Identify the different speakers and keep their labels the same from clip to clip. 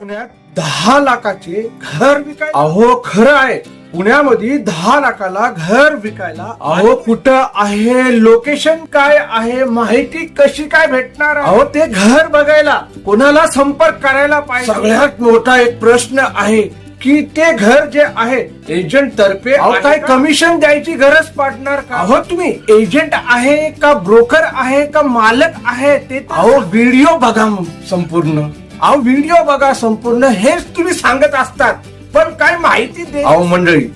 Speaker 1: पुण्यात दहा लाखाचे घर विकायला अहो खरं आहे. पुण्यामध्ये दहा लाखाला घर विकायला अहो कुठं आहे? लोकेशन काय आहे? माहिती कशी काय भेटणार अहो ते घर बघायला कोणाला संपर्क करायला पाहिजे? सगळ्यात मोठा एक प्रश्न आहे की ते घर जे आहे एजंट तर्फे काय कमिशन द्यायची गरज पडणार का? अहो तुम्ही एजंट आहे का? ब्रोकर आहे का? मालक आहे? ते अहो व्हिडिओ बघा संपूर्ण. अहो व्हिडिओ बघा संपूर्ण हेच तुम्ही सांगत असतात. पण काय माहिती दे अहो मंडळी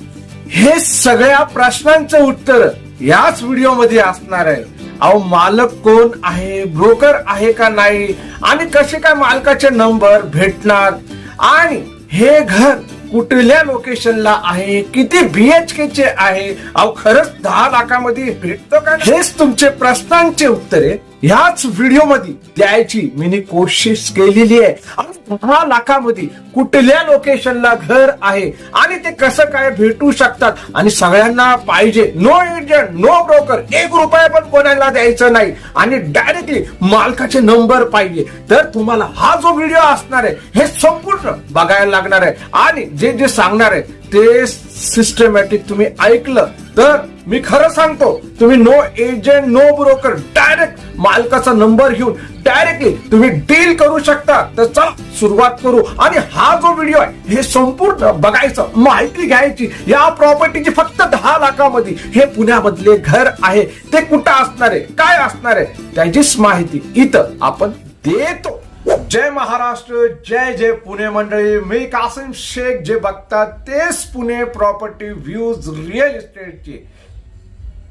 Speaker 1: हे सगळ्या प्रश्नांचं उत्तर याच व्हिडिओमध्ये असणार आहे. अहो मालक कोण आहे? ब्रोकर आहे का नाही? आणि कसे काय मालकाचे नंबर भेटणार? आणि हे घर कुठल्या लोकेशनला आहे? किती बीएचके चे आहे? अहो खरंच दहा लाखामध्ये भेटतो का हेच तुमचे प्रश्नांचे उत्तरे. ह्याच व्हिडिओमध्ये द्यायची मी कोशिश केलेली आहे. आणि दहा लाखामध्ये कुठल्या लोकेशनला घर आहे आणि ते कसं काय भेटू शकतात? आणि सगळ्यांना पाहिजे. नो एजंट नो ब्रोकर एक रुपया पण कोणाला द्यायचं नाही. आणि डायरेक्टली मालकाचे नंबर पाहिजे. तर तुम्हाला हा जो व्हिडिओ असणार आहे हे संपूर्ण बघायला लागणार आहे. आणि जे जे सांगणार आहे ते सिस्टमॅटिक तुम्ही ऐकलं तर मी खरं सांगतो तुम्ही no agent no broker direct मालकाचा नंबर घेऊन डायरेक्टली तुम्ही डील करू शकता. तर चला सुरुवात करू. आणि हा जो व्हिडिओ आहे हे संपूर्ण बघायचं माहिती घ्यायची. या प्रॉपर्टीची फक्त दहा लाखामध्ये हे पुण्यामधले घर आहे. ते कुठं असणार आहे? काय असणार आहे? त्याचीच माहिती इथं आपण देतो. जय महाराष्ट्र जय जय पुणे मंडळी. मी कासिम शेख जे बघतात तेच पुणे प्रॉपर्टी व्ह्यूज रिअल इस्टेटचे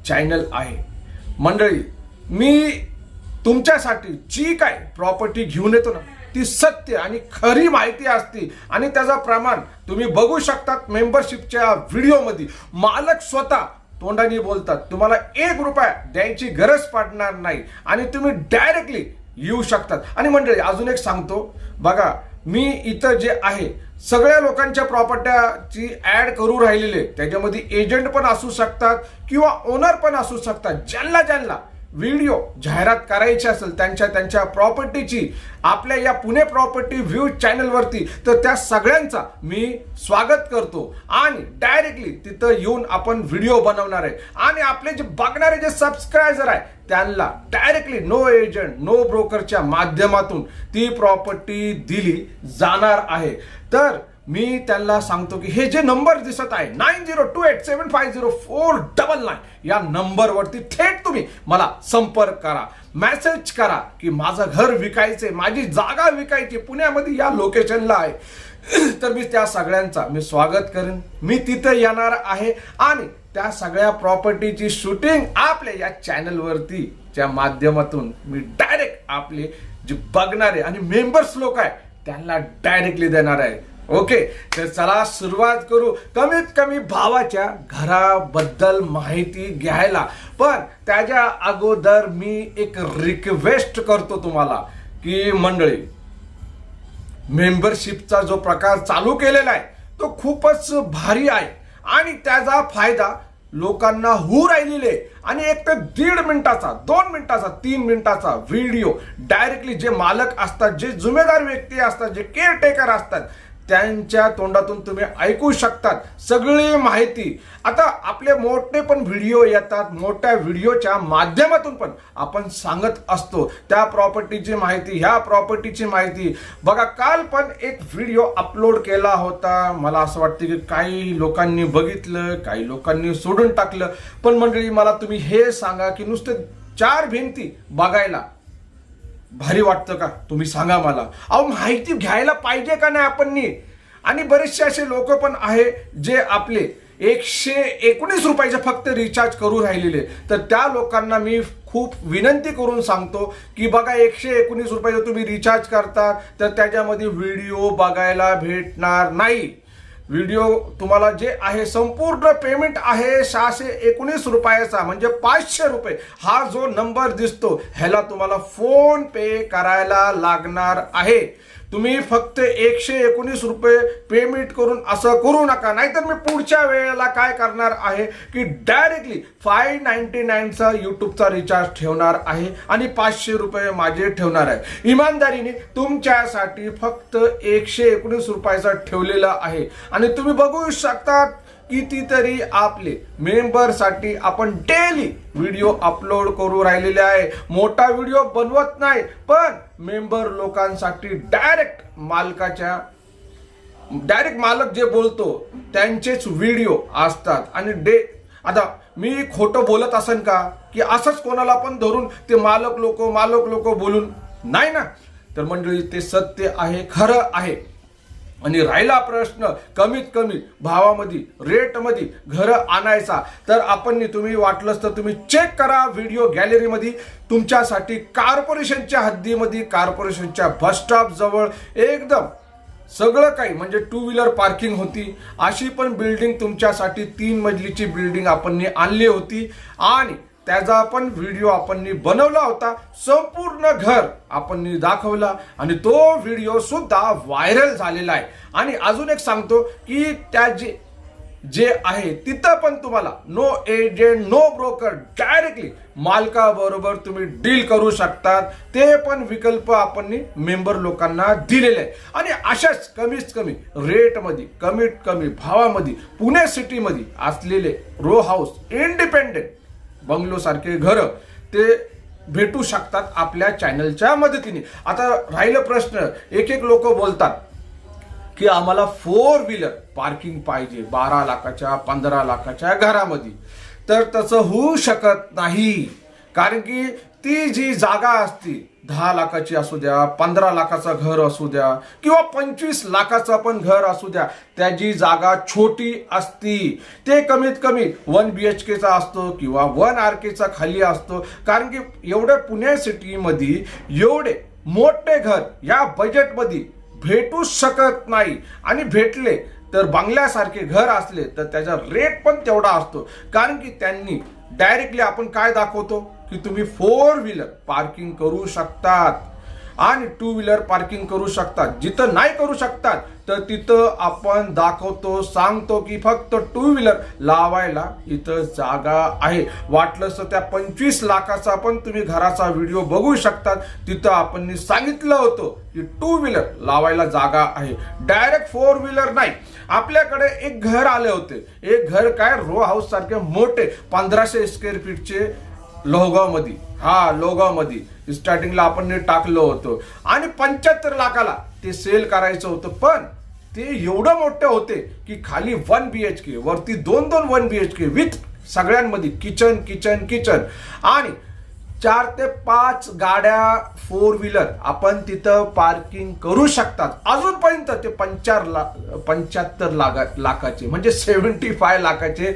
Speaker 1: चॅनल आहे. मंडळी मी तुमच्यासाठी जी काय प्रॉपर्टी घेऊन येतो ना ती सत्य आणि खरी माहिती असते. आणि त्याचा प्रमाण तुम्ही बघू शकतात मेंबरशिपच्या व्हिडिओमध्ये मालक स्वतः तोंडाने बोलतात तुम्हाला एक रुपया द्यायची गरज पडणार नाही. आणि तुम्ही डायरेक्टली येऊ शकतात. आणि मंडळी अजून एक सांगतो. बघा मी इथं जे आहे सगळ्या लोकांच्या प्रॉपर्ट्याची ऍड करू राहिलेले. त्याच्यामध्ये एजंट पण असू शकतात किंवा ओनर पण असू शकतात. ज्यांना ज्यांना. व्हिडिओ जाहिरात करायची असेल त्यांच्या त्यांच्या प्रॉपर्टीची आपल्या या पुणे प्रॉपर्टी व्ह्यू चॅनलवरती तर त्या सगळ्यांचा मी स्वागत करतो. आणि डायरेक्टली तिथं येऊन आपण व्हिडिओ बनवणार आहे. आणि आपले जे बघणारे जे सबस्क्रायबर आहे त्यांना डायरेक्टली नो एजंट नो ब्रोकरच्या माध्यमातून ती प्रॉपर्टी दिली जाणार आहे. तर मी त्यांना सांगतो की हे जे नंबर दिसत आहे nine zero two eight seven five zero four double nine या नंबरवरती थेट तुम्ही मला संपर्क करा मेसेज करा की माझं घर विकायचे माझी जागा विकायची पुण्यामध्ये या लोकेशनला आहे. तर मी त्या सगळ्यांचा मी स्वागत करेन. मी तिथं येणार आहे आणि त्या सगळ्या प्रॉपर्टीची शूटिंग आपल्या या चॅनलवरती च्या माध्यमातून मी डायरेक्ट आपले जे बघणारे आणि मेंबर्स लोक आहे त्यांना डायरेक्टली देणार आहे. ओके तर चला सुरुवात करू. कमीत कमी भावाच्या घराबद्दल माहिती घ्यायला. पण त्याच्या अगोदर मी एक रिक्वेस्ट करतो तुम्हाला की मंडळी मेंबरशिपचा जो प्रकार चालू केलेला आहे तो खूपच भारी आहे. आणि त्याचा फायदा लोकांना होऊ राहिलेले आणि एक तर दीड मिनिटाचा दोन मिनिटाचा तीन मिनिटाचा व्हिडिओ डायरेक्टली जे मालक असतात जे जुमेदार व्यक्ती असतात जे केअरटेकर असतात त्यांच्या तोंडातून तुम्ही ऐकू शकतात सगळी माहिती. आता आपले मोठे पण व्हिडिओ येतात मोठ्या व्हिडिओच्या माध्यमातून पण आपण सांगत असतो. त्या प्रॉपर्टीची माहिती ह्या प्रॉपर्टीची माहिती. बघा काल पण एक व्हिडिओ अपलोड केला होता. मला असं वाटतं की काही लोकांनी बघितलं काही लोकांनी सोडून टाकलं. पण मंडळी मला तुम्ही हे सांगा की नुसते चार भिंती बघायला भारी वाटतं का? तुम्ही सांगा मला. अहो माहिती घ्यायला पाहिजे का नाही आपण आणि बरेचसे असे लोक पण आहे जे आपले एकशे एकोणीस रुपयाचे फक्त रिचार्ज करू राहिलेले. तर त्या लोकांना मी खूप विनंती करून सांगतो की बघा एकशे एकोणीस रुपयाचं तुम्ही रिचार्ज करता तर त्याच्यामध्ये व्हिडिओ बघायला भेटणार नाही. व्हिडिओ तुम्हाला जे आहे संपूर्ण पेमेंट आहे सहाशे एकोणीस रुपयाचा म्हणजे पाचशे रुपये. हा जो नंबर दिसतो ह्याला तुम्हाला फोन पे करायला लागणार आहे. तुम्ही फक्त एकशे एकोणीस रुपये पेमेंट करून असं करू नका. नाहीतर मी पुढच्या वेळेला काय करणार आहे की डायरेक्टली फाय नाईन्टी नाईनचा यूट्यूबचा रिचार्ज ठेवणार आहे आणि पाचशे रुपये माझे ठेवणार आहे. इमानदारीने तुमच्यासाठी फक्त एकशे एकोणीस रुपयाचा ठेवलेला आहे. आणि तुम्ही बघू शकता कितीतरी आपले मेंबरसाठी आपण डेली व्हिडिओ अपलोड करू राहिलेले आहे. मोठा व्हिडिओ बनवत नाही पण मेंबर लोकांसाठी डायरेक्ट मालकाच्या डायरेक्ट मालक जे बोलतो त्यांचेच व्हिडिओ असतात. आणि डे आता मी खोटं बोलत असेन का? की असंच कोणाला पण धरून ते मालक लोक मालक लोक बोलून नाही ना? तर मंडळी ते सत्य आहे खरं आहे. आणि राहिला प्रश्न कमीत कमी भावामध्ये रेटमध्ये घर आणायचा. तर आपण तुम्ही वाटलंच तर तुम्ही चेक करा व्हिडिओ गॅलरीमध्ये तुमच्यासाठी कार्पोरेशनच्या हद्दीमध्ये कार्पोरेशनच्या बस स्टॉपजवळ एकदम सगळं काही म्हणजे टू व्हीलर पार्किंग होती. अशी पण बिल्डिंग तुमच्यासाठी तीन मजलीची बिल्डिंग आपण आणली होती. आणि त्याचा पण व्हिडिओ आपण बनवला होता. संपूर्ण घर आपण दाखवला आणि तो व्हिडिओ सुद्धा व्हायरल झालेला आहे. आणि अजून एक सांगतो की त्या जे जे आहे तिथं पण तुम्हाला no agent no broker directly मालकाबरोबर तुम्ही डील करू शकतात. ते पण विकल्प आपण मेंबर लोकांना दिलेले आहे आणि अशाच कमीत कमी रेटमध्ये कमीत कमी भावामध्ये पुणे सिटीमध्ये असलेले रो हाऊस इंडिपेंडेंट बंगलो सारखे घर ते भेटू शकतात आपल्या चॅनलच्या मदतीने. आता राहिलं प्रश्न एक एक लोक बोलतात की आम्हाला फोर व्हीलर पार्किंग पाहिजे बारा लाखाच्या पंधरा लाखाच्या घरामध्ये. तर तसं होऊ शकत नाही. कारण की ती जी जागा असती दहा लाखाची असू द्या पंधरा लाखाचं घर असू द्या किंवा पंचवीस लाखाचं पण घर असू द्या त्याची जागा छोटी असती ते कमीत कमी वन बी एच केचा असतो किंवा वन आर केचा खाली असतो. कारण की एवढे पुणे सिटीमध्ये एवढे मोठे घर या बजेटमध्ये भेटू शकत नाही. आणि भेटले तर बंगल्यासारखे घर असले तर त्याचा रेट पण तेवढा असतो. कारण की त्यांनी डायरेक्टली आपण काय दाखवतो? की तुम्ही फोर व्हीलर पार्किंग करू शकतात. आणि टू व्हीलर पार्किंग करू शकतात. जिथं नाही करू शकतात तर तिथं आपण दाखवतो सांगतो की फक्त टू व्हीलर लावायला इथं जागा आहे. वाटलंच तर त्या पंचवीस लाखाचा पण तुम्ही घराचा व्हिडिओ बघू शकतात. तिथं आपण सांगितलं होतं की टू व्हीलर लावायला जागा आहे. डायरेक्ट फोर व्हीलर नाही. आपल्याकडे एक घर आले होते. एक घर काय? रो हाऊस सारखे मोठे. पंधराशे स्क्वेअर फीटचे लोहगावमध्ये. हा लोहगावमध्ये. स्टार्टिंगला आपण टाकलं होतं. आणि पंच्याहत्तर लाखाला ते सेल करायचं होतं. पण ते एवढं मोठे होते की खाली वन बी एच के वरती दोन दोन one B H K with सगळ्यांमध्ये किचन किचन किचन आणि चार ते पाच गाड्या फोर व्हीलर आपण तिथं पार्किंग करू शकतात. अजूनपर्यंत ते पंचार ला पंच्याहत्तर लाखा लाखाचे म्हणजे सेव्हन्टी फाय लाखाचे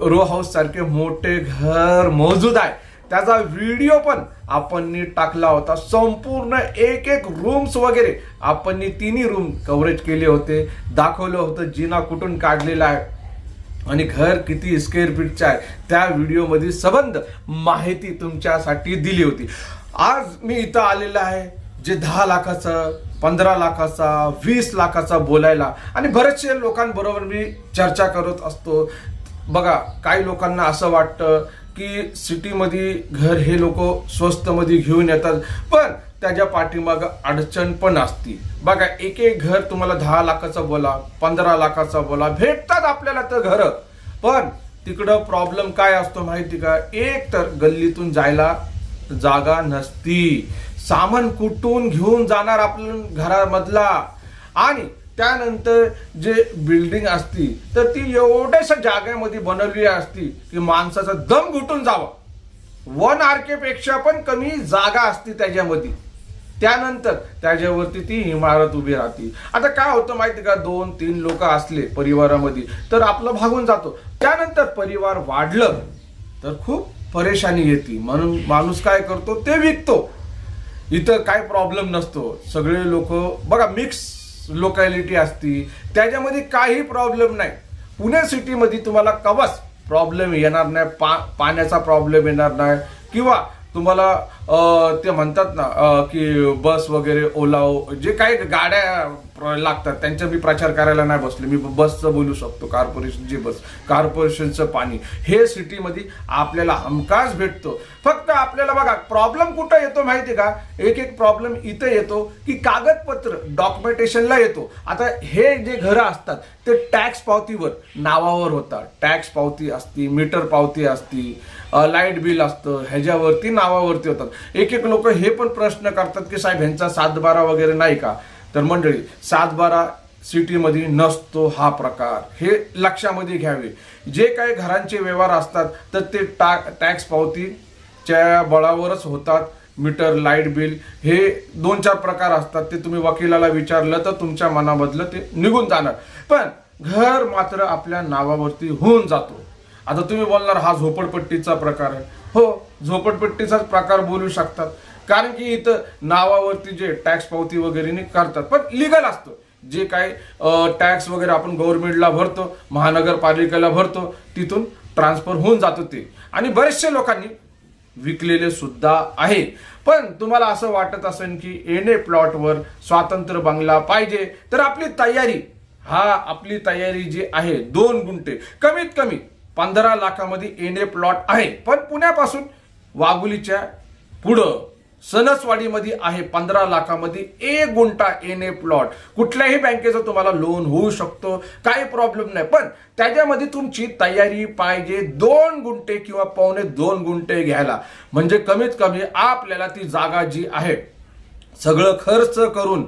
Speaker 1: रो हाऊस सारखे मोठे घर मौजूद आहे. त्याचा व्हिडिओ पण आपण टाकला होता. संपूर्ण एक एक रूम्स वगैरे आपण तिन्ही रूम कव्हरेज केले होते. दाखवलं होतं जिना कुठून काढलेला आहे. आणि घर किती स्क्वेअर फीटचं आहे त्या व्हिडिओमध्ये सबंध माहिती तुमच्यासाठी दिली होती. आज मी इथं आलेला आहे जे दहा लाखाचं पंधरा लाखाचा वीस लाखाचा बोलायला. आणि बरेचसे लोकांबरोबर मी चर्चा करत असतो. बघा काही लोकांना असं वाटतं की सिटीमध्ये घर हे लोक स्वस्तमध्ये घेऊन येतात. पण त्याच्या पाठीमाग अडचण पण असती. बघा एक एक घर तुम्हाला दहा लाखाचं बोला पंधरा लाखाचा बोला भेटतात आपल्याला तर घर. पण तिकडं प्रॉब्लेम काय असतो माहिती का? एक तर गल्लीतून जायला जागा नसती. सामान कुठून घेऊन जाणार आपण घरामधला? आणि त्यानंतर जे बिल्डिंग असती तर ती एवढ्याशा जागेमध्ये बनवली असती की माणसाचा दम घुटून जावा. वन आरपेक्षा पण कमी जागा असती त्याच्यामध्ये. त्यानंतर त्याच्यावरती ती इमारत उभी राहते. आता काय होतं माहिती का? दोन तीन लोक असले परिवारामध्ये तर आपलं भागून जातो. त्यानंतर परिवार वाढलं तर खूप परेशानी येते. म्हणून माणूस काय करतो? ते विकतो. इथं काय प्रॉब्लेम नसतो. सगळे लोक बघा मिक्स लोकॅलिटी असती. त्याच्यामध्ये काही प्रॉब्लेम नाही. पुणे सिटीमध्ये तुम्हाला कवच प्रॉब्लेम येणार नाही पा पाण्याचा प्रॉब्लेम येणार नाही. किंवा तुम्हाला ते म्हणतात ना की बस वगैरे ओला जे काही गाड्या लागतात त्यांचा मी प्रचार करायला नाही बसले. मी बसचं बोलू शकतो कॉर्पोरेशनची बस कॉर्पोरेशनचं पाणी. हे सिटीमध्ये आपल्याला हमखास भेटतो. फक्त आपल्याला बघा प्रॉब्लेम कुठं येतो माहिती का? एक एक प्रॉब्लेम इथं येतो की कागदपत्र डॉक्युमेंटेशनला येतो. आता हे जे घरं असतात ते टॅक्स पावतीवर नावावर होतात. टॅक्स पावती असती मीटर पावती असती लाइट बिल असतं ह्याच्यावरती नावावरती होतात. एक एक लोक हे पण प्रश्न करतात की साहेब ह्यांचा सातबारा वगैरे नाही का? तर मंडळी सातबारा सिटीमध्ये नसतो हा प्रकार. हे लक्षामध्ये घ्यावे. जे काही घरांचे व्यवहार असतात तर ते टा टॅक्स पावतीच्या बळावरच होतात. मीटर लाइट बिल हे दोन चार प्रकार असतात. ते तुम्ही वकिलाला विचारलं तर तुमच्या मनामधलं ते निघून जाणार. पण घर मात्र आपल्या नावावरती होऊन जातो. आता तुम्ही बोलणार हा झोपडपट्टीचा प्रकार आहे. हो झोपडपट्टीचाच प्रकार बोलू शकतात. कारण की इथं नावावरती जे टॅक्स पावती वगैरेने करतात. पण लिगल असतं. जे काही टॅक्स वगैरे आपण गव्हर्नमेंटला भरतो महानगरपालिकेला भरतो तिथून ट्रान्सफर होऊन जातो ते. आणि बरेचशे लोकांनी विकलेले सुद्धा आहे. पण तुम्हाला असं वाटत असेल की एने प्लॉटवर स्वातंत्र्य बंगला पाहिजे तर आपली तयारी हा आपली तयारी जी आहे दोन गुंठे. कमीत कमी पंधरा लाखामध्ये एने प्लॉट आहे. पण पुण्यापासून वाघुलीच्या पुढं सणसवाडीमध्ये आहे पंधरा लाखामध्ये एक गुंठा एने प्लॉट कुठल्याही बँकेचं तुम्हाला लोन होऊ शकतो काही प्रॉब्लेम नाही. पण त्याच्यामध्ये तुमची तयारी पाहिजे दोन गुंठे किंवा पावणे दोन गुंठे घ्यायला. म्हणजे कमीत कमी आपल्याला ती जागा जी आहे सगळं खर्च करून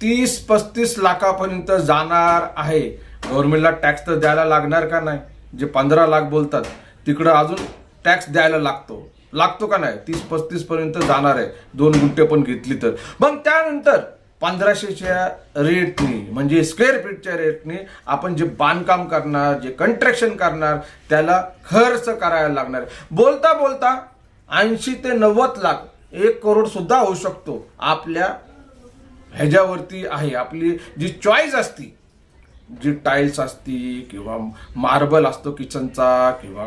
Speaker 1: तीस पस्तीस लाखापर्यंत जाणार आहे. गव्हर्नमेंटला टॅक्स तर द्यायला लागणार का नाही? जे पंधरा लाख बोलतात तिकडं अजून टॅक्स द्यायला लागतो. लागतो का नाही? तीस पस्तीसपर्यंत जाणार आहे. दोन गुंठे पण घेतली तर. मग त्यानंतर पंधराशेच्या रेटनी म्हणजे स्क्वेअर फीटच्या रेटनी आपण जे बांधकाम करणार जे कंट्रॅक्शन करणार त्याला खर्च करायला लागणार बोलता बोलता ऐंशी ते नव्वद लाख एक करोड सुद्धा होऊ शकतो. आपल्या ह्याच्यावरती आहे. आपली जी चॉईस असती जी टाईल्स असती किंवा मार्बल असतो किचनचा किंवा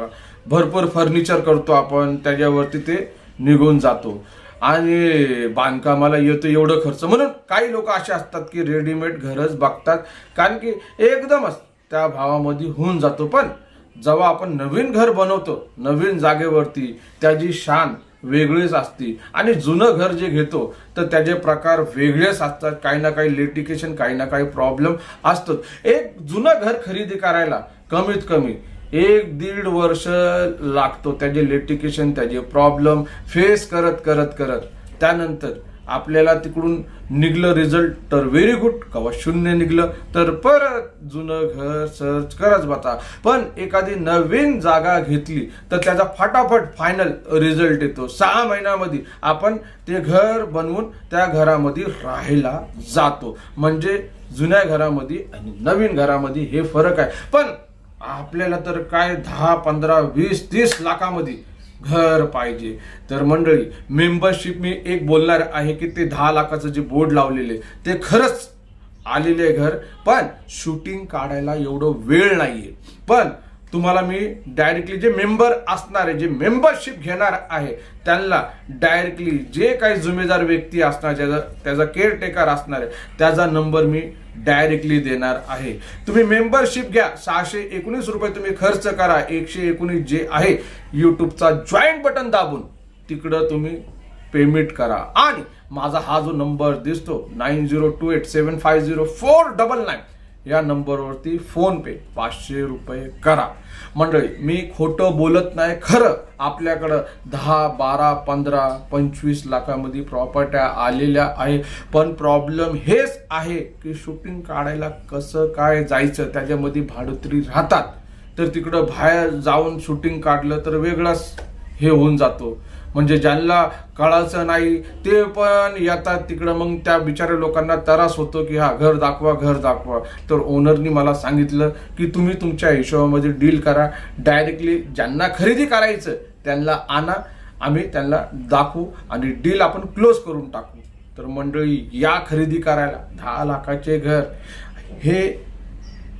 Speaker 1: भरपूर फर्निचर करतो आपण त्याच्यावरती ते निघून जातो. आणि बांधकामाला येतो एवढं खर्च. म्हणून काही लोक असे असतात की रेडीमेड घरच बघतात कारण की एकदमच त्या भावामध्ये होऊन जातो. पण जेव्हा आपण नवीन घर बनवतो नवीन जागेवरती त्याची शान वेगळीच असती. आणि जुनं घर जे घेतो तर त्याचे प्रकार वेगळेच असतात. काही ना काही लिटिकेशन काही ना काही प्रॉब्लेम असतात एक जुनं घर खरेदी करायला कमीत कमी एक दीड वर्ष लागतो. त्याचे लिटिकेशन त्याचे प्रॉब्लेम फेस करत करत करत. त्यानंतर आपल्याला तिकडून निघलं रिझल्ट तर व्हेरी गुड कवा शून्य निघलं तर परत जुनं घर सर्च करत बता. पण एखादी नवीन जागा घेतली तर त्याचा फटाफट फायनल रिझल्ट येतो. सहा महिन्यामध्ये आपण ते घर बनवून त्या घरामध्ये राहायला जातो. म्हणजे जुन्या घरामध्ये आणि नवीन घरामध्ये हे फरक आहे. पण आपल्याला तर काय दहा पंधरा वीस तीस लाखामध्ये घर पाहिजे. तर मंडळी मेंबरशिप मी एक बोलणार आहे की ते दहा लाखाचं जे बोर्ड लावलेले ते खरंच आलेले घर पण शूटिंग काढायला एवढं वेळ नाहीये. पण तुम्हाला मी डायरेक्टली जे मेंबर असणारे जे मेंबरशिप घेणार आहे त्यांना डायरेक्टली जे काही जुमेदार व्यक्ती असणार ज्याचा त्याचा केअरटेकर असणार आहे त्याचा नंबर मी डायरेक्टली देणार आहे. तुम्ही मेंबरशिप घ्या. सहाशे एकोणीस रुपये तुम्ही खर्च करा. एकशे एकोणीस जे आहे यूट्यूबचा जॉईंट बटन दाबून तिकडं तुम्ही पेमेंट करा. आणि माझा हा जो नंबर दिसतो nine zero two eight seven five zero four double nine या नंबरवरती फोन पे पाचशे रुपये करा. मंडळी मी खोटं बोलत नाही खरं आपल्याकडं दहा बारा पंधरा पंचवीस लाखामध्ये प्रॉपर्ट्या आलेल्या आहे. पण प्रॉब्लेम हेच आहे की शूटिंग काढायला कसं काय जायचं? त्याच्यामध्ये भाडोत्री राहतात. तर तिकडं बाहेर जाऊन शूटिंग काढलं तर वेगळाच हे होऊन जातो. म्हणजे ज्यांना कळायचं नाही ते पण येतात तिकडं. मग त्या बिचाऱ्या लोकांना त्रास होतो की हा घर दाखवा घर दाखवा. तर ओनरनी मला सांगितलं की तुम्ही तुमच्या हिशोबामध्ये डील करा. डायरेक्टली ज्यांना खरेदी करायचं त्यांना आणा. आम्ही त्यांना दाखवू आणि डील आपण क्लोज करून टाकू. तर मंडळी या खरेदी करायला दहा लाखाचे घर. हे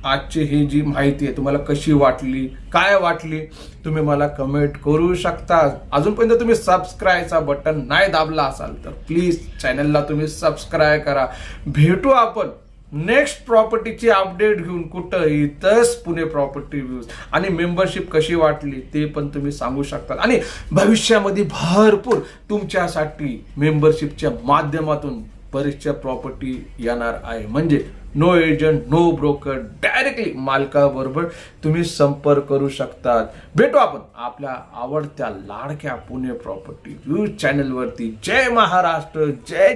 Speaker 1: आजची ही जी माहिती आहे तुम्हाला कशी वाटली काय वाटली तुम्ही मला कमेंट करू शकता. अजूनपर्यंत तुम्ही सबस्क्राईबचा बटन नाही दाबला असाल तर प्लीज चॅनलला तुम्ही सबस्क्राईब करा. भेटू आपण नेक्स्ट प्रॉपर्टीची अपडेट घेऊन कुठं इथंच पुणे प्रॉपर्टी व्ह्यूज आणि मेंबरशिप कशी वाटली ते पण तुम्ही सांगू शकता. आणि भविष्यामध्ये भरपूर तुमच्यासाठी मेंबरशिपच्या माध्यमातून बरीचशा प्रॉपर्टी येणार आहे. म्हणजे no agent no broker directly मालकाबरोबर तुम्ही संपर्क करू शकतात. भेटू आपण आपल्या आवडत्या लाडक्या पुणे प्रॉपर्टी न्यूज चॅनलवरती जय महाराष्ट्र जय